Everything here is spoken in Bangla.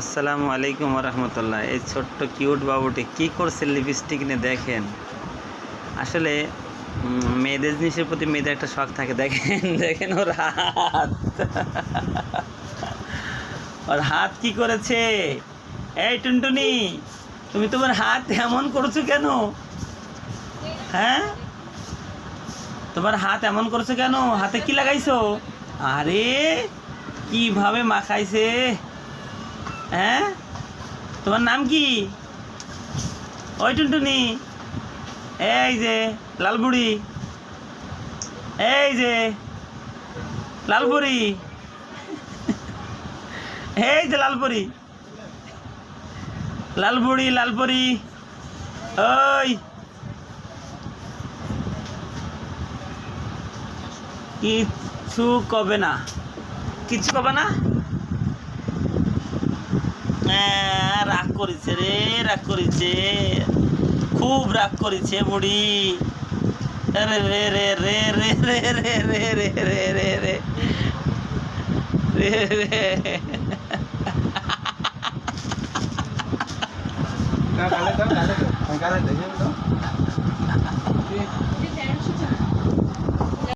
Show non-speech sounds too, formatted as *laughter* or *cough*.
আসসালামু আলাইকুম রহমতুল্লাহ এই ছোট্ট কিউট বাবুটি কি করছে লিপস্টিক নিয়ে দেখেন? আসলে মেয়েদের জিনিসের প্রতি মেয়েদের একটা শখ থাকে, দেখেন *laughs* দেখেন ওর হাত। ওর হাত কি করেছে? এই টুনটুনি, তুমি তোমার হাত এমন করছ কেন? হ্যাঁ? তোমার হাত এমন করছ কেন? হাতে কি লাগাইছো? আরে, কীভাবে মাখাইছে? হ্যাঁ? তোমার নাম কি? ওই টুনটুনি। এই যে, লালবুড়ি। এই যে লালপুরি এই যে লালপুরি লালবুড়ি লালপুরি ওই। কিচ্ছু কবে না। কিছু কবে না? হ্যাঁ, রাগ করেছে রে রাগ করেছে খুব রাগ করেছে বুড়ি রে রে রে রে রে রে রে রে রে রে রে রে রে রে গালে দাও গালে দাও গালে দেখে দাও